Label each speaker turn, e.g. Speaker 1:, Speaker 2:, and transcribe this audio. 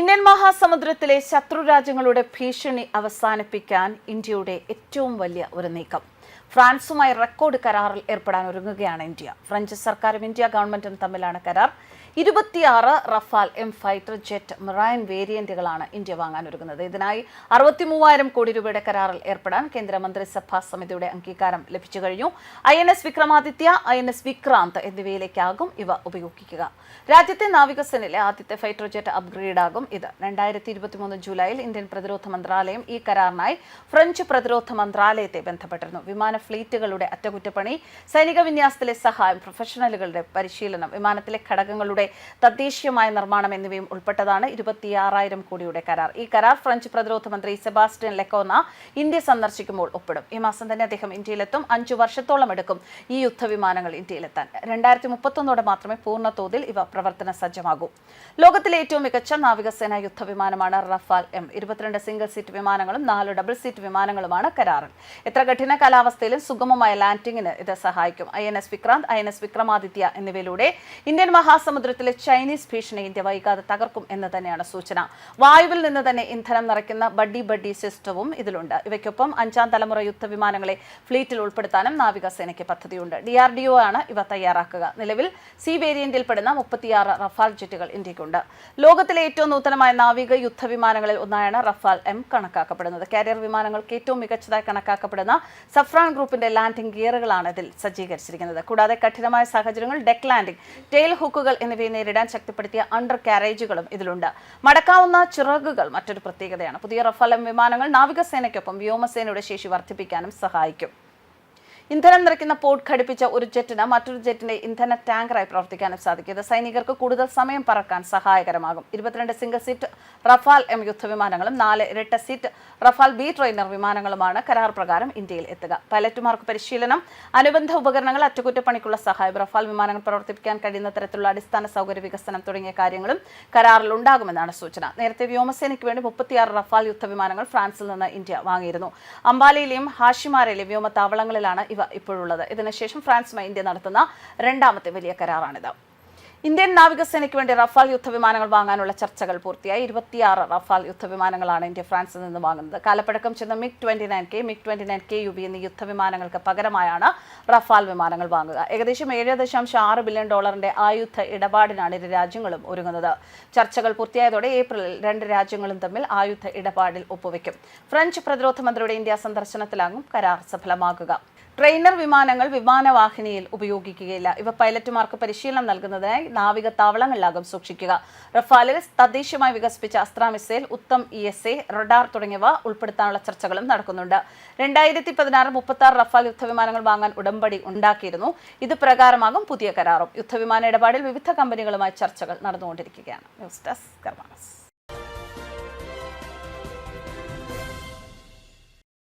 Speaker 1: Indian മഹാസമുദ്രത്തിലെ ശത്രുരാജ്യങ്ങളുടെ ഭീഷണി അവസാനിപ്പിക്കാൻ ഇന്ത്യയുടെ ഏറ്റവും വലിയ ഒരു നീക്കം. ഫ്രാൻസുമായി റെക്കോർഡ് കരാറിൽ ഏർപ്പെടാൻ ഒരുങ്ങുകയാണ് ഇന്ത്യ. ഫ്രഞ്ച് സർക്കാരും ഇന്ത്യ ഗവൺമെന്റും തമ്മിലാണ് കരാർ. ഇരുപത്തിയാറ് Rafale M fighter jet marine വേരിയന്റുകളാണ് India വാങ്ങാൻ ഒരുങ്ങുന്നത്. ഇതിനായി അറുപത്തി മൂവായിരം കോടി രൂപയുടെ കരാറിൽ ഏർപ്പെടാൻ കേന്ദ്ര മന്ത്രിസഭാ സമിതിയുടെ അംഗീകാരം ലഭിച്ചു കഴിഞ്ഞു. I N S Vikramaditya I N S Vikrant എന്നിവയിലേക്കാകും ഇവ ഉപയോഗിക്കുക. രാജ്യത്തെ നാവികസേനയിലെ ആദ്യത്തെ ഫൈറ്റർ ജെറ്റ് അപ്ഗ്രേഡ് ആകും ഇത്. രണ്ടായിരത്തി ഇരുപത്തിമൂന്ന് ജൂലൈയിൽ ഇന്ത്യൻ പ്രതിരോധ മന്ത്രാലയം ഈ കരാറിനായി ഫ്രഞ്ച് പ്രതിരോധ മന്ത്രാലയത്തെ ബന്ധപ്പെട്ടിരുന്നു. വിമാന ഫ്ലീറ്റുകളുടെ അറ്റകുറ്റപ്പണി സൈനിക വിന്യാസത്തിലെ സഹായം പ്രൊഫഷണലുകളുടെ പരിശീലനം വിമാനത്തിലെ ഘടകങ്ങളുടെ തദ്ദേശീയമായ നിർമ്മാണം എന്നിവയും ഉൾപ്പെട്ടതാണ് ഇരുപത്തിയാറായിരം കോടിയുടെ കരാർ. ഈ കരാർ ഫ്രഞ്ച് പ്രതിരോധ മന്ത്രി സെബാസ്റ്റ്യൻ ലെക്കോന്ന ഇന്ത്യ സന്ദർശിക്കുമ്പോൾ ഒപ്പിടും. ഈ മാസം തന്നെ അദ്ദേഹം ഇന്ത്യയിലെത്തും. അഞ്ചു വർഷത്തോളം എടുക്കും ഈ യുദ്ധവിമാനങ്ങൾ ഇന്ത്യയിലെത്താൻ. രണ്ടായിരത്തി മുപ്പത്തൊന്നോടെ മാത്രമേ പൂർണ തോതിൽ ഇവ പ്രവർത്തന സജ്ജമാകൂ. ലോകത്തിലെ ഏറ്റവും മികച്ച നാവികസേന യുദ്ധവിമാനമാണ് റഫാൽ എം. ഇരുപത്തിരണ്ട് സിംഗിൾ സീറ്റ് വിമാനങ്ങളും നാല് ഡബിൾ സീറ്റ് വിമാനങ്ങളുമാണ് കരാറിൽ. എത്ര കഠിന കാലാവസ്ഥയിലും സുഗമമായ ലാൻഡിങ്ങിന് ഇത് സഹായിക്കും. I N S Vikrant I N S Vikramaditya എന്നിവയിലൂടെ ഇന്ത്യൻ മഹാസമുദ്രത്തിലെ ചൈനീസ് ഭീഷണി ഇന്ത്യ വൈകാതെ തകർക്കും എന്ന് തന്നെയാണ് സൂചന. വായുവിൽ നിന്ന് തന്നെ ഇന്ധനം നിറയ്ക്കുന്ന ബഡ്ഡി ബഡ്ഡി സിസ്റ്റവും ഇതിലുണ്ട്. ഇവയ്ക്കൊപ്പം അഞ്ചാം തലമുറ യുദ്ധവിമാനങ്ങളെ ഫ്ലീറ്റിൽ ഉൾപ്പെടുത്താനും നാവികസേനയ്ക്ക് പദ്ധതിയുണ്ട്. ഡി ആർ ഡി ഒ ആണ് ഇവ തയ്യാറാക്കുക. നിലവിൽ സി വേരിയന്റിൽപ്പെടുന്ന മുപ്പത്തിയാറ് റഫാൽ ജെറ്റുകൾ ഇന്ത്യക്കുണ്ട് ലോകത്തിലെ ഏറ്റവും നൂതനമായ നാവിക യുദ്ധവിമാനങ്ങളിൽ ഒന്നായാണ് റഫാൽ എം കണക്കാക്കപ്പെടുന്നത്. കാരിയർ വിമാനങ്ങൾക്ക് ഏറ്റവും മികച്ചതായി കണക്കാക്കപ്പെടുന്ന സഫ്രാൻ ഗ്രൂപ്പിന്റെ ലാൻഡിംഗ് ഗിയറുകളാണ് ഇതിൽ സജ്ജീകരിച്ചിരിക്കുന്നത്. കൂടാതെ കഠിനമായ സാഹചര്യങ്ങൾ ഡെക്ക് ലാൻഡിംഗ് ടെയിൽ ഹുക്കുകൾ എന്നിവയെ നേരിടാൻ ശക്തിപ്പെടുത്തിയ അണ്ടർ കാരേജുകളും ഇതിലുണ്ട്. മടക്കാവുന്ന ചിറകുകൾ മറ്റൊരു പ്രത്യേകതയാണ്. പുതിയ റഫാലം വിമാനങ്ങൾ നാവികസേനയ്ക്കൊപ്പം വ്യോമസേനയുടെ ശേഷി വർദ്ധിപ്പിക്കാനും സഹായിക്കും. ഇന്ധനം നിറയ്ക്കുന്ന പോർട്ട് ഘടിപ്പിച്ച ഒരു ജെറ്റിന് മറ്റൊരു ജെറ്റിന്റെ ഇന്ധന ടാങ്കറായി പ്രവർത്തിക്കാനും സാധിക്കും. ഇത് സൈനികർക്ക് കൂടുതൽ സമയം പറക്കാൻ സഹായകരമാകും. ഇരുപത്തിരണ്ട് സിംഗിൾ സീറ്റ് റഫാൽ എം യുദ്ധവിമാനങ്ങളും നാല് ഇരട്ട സീറ്റ് റഫാൽ ബി ട്രെയിനർ വിമാനങ്ങളുമാണ് കരാർ പ്രകാരം ഇന്ത്യയിൽ എത്തുക. പൈലറ്റുമാർക്ക് പരിശീലനം അനുബന്ധ ഉപകരണങ്ങൾ അറ്റകുറ്റപ്പണിക്കുള്ള സഹായം റഫാൽ വിമാനങ്ങൾ പ്രവർത്തിപ്പിക്കാൻ കഴിയുന്ന തരത്തിലുള്ള അടിസ്ഥാന സൗകര്യ വികസനം തുടങ്ങിയ കാര്യങ്ങളും കരാറിൽ ഉണ്ടാകുമെന്നാണ് സൂചന. നേരത്തെ വ്യോമസേനയ്ക്ക് വേണ്ടി മുപ്പത്തിയാറ് റഫാൽ യുദ്ധവിമാനങ്ങൾ ഫ്രാൻസിൽ നിന്ന് ഇന്ത്യ വാങ്ങിയിരുന്നു. അംബാലയിലെയും ഹാഷിമാരയിലെയും വ്യോമത്താവളങ്ങളിലാണ് ഇവ ഇപ്പോഴുള്ളത്. ഇതിനുശേഷം ഫ്രാൻസുമായി ഇന്ത്യ നടത്തുന്ന രണ്ടാമത്തെ വലിയ കരാറാണിത്. ഇന്ത്യൻ നാവികസേനയ്ക്ക് വേണ്ടി റഫാൽ യുദ്ധവിമാനങ്ങൾ വാങ്ങാനുള്ള ചർച്ചകൾ പൂർത്തിയായി. ഇരുപത്തിയാറ് റഫാൽ യുദ്ധവിമാനങ്ങളാണ് ഇന്ത്യ ഫ്രാൻസിൽ നിന്ന് വാങ്ങുന്നത്. കാലപ്പഴക്കം ചെന്ന MiG twenty nine K MiG twenty nine K U B എന്നീ യുദ്ധവിമാനങ്ങൾക്ക് പകരമായാണ് റഫാൽ വിമാനങ്ങൾ വാങ്ങുക. ഏകദേശം ഏഴ് ദശാംശം ആറ് ബില്യൺ ഡോളറിന്റെ ആയുധ ഇടപാടിനാണ് ഇരു രാജ്യങ്ങളും ഒരുങ്ങുന്നത്. ചർച്ചകൾ പൂർത്തിയായതോടെ ഏപ്രിലിൽ രണ്ട് രാജ്യങ്ങളും തമ്മിൽ ആയുധ ഇടപാടിൽ ഒപ്പുവെക്കും. ഫ്രഞ്ച് പ്രതിരോധ മന്ത്രിയുടെ ഇന്ത്യ സന്ദർശനത്തിലാകും കരാർ സഫലമാകുക. ട്രെയിനർ വിമാനങ്ങൾ വിമാനവാഹിനിയിൽ ഉപയോഗിക്കുകയില്ല. ഇവ പൈലറ്റുമാർക്ക് പരിശീലനം നൽകുന്നതിനായി നാവിക താവളങ്ങളിലാകും സൂക്ഷിക്കുക. റഫാലിൽ തദ്ദേശീയമായി വികസിപ്പിച്ച Astra missile Uttam E S A radar തുടങ്ങിയവ ഉൾപ്പെടുത്താനുള്ള ചർച്ചകളും നടക്കുന്നുണ്ട്. രണ്ടായിരത്തി പതിനാറ് മുപ്പത്തി ആറ് റഫാൽ യുദ്ധവിമാനങ്ങൾ വാങ്ങാൻ ഉടമ്പടി ഉണ്ടാക്കിയിരുന്നു. ഇത് പ്രകാരമാകും പുതിയ കരാറും. യുദ്ധവിമാന ഇടപാടിൽ വിവിധ കമ്പനികളുമായി ചർച്ചകൾ നടന്നുകൊണ്ടിരിക്കുകയാണ്. News desk കർമാനസ്.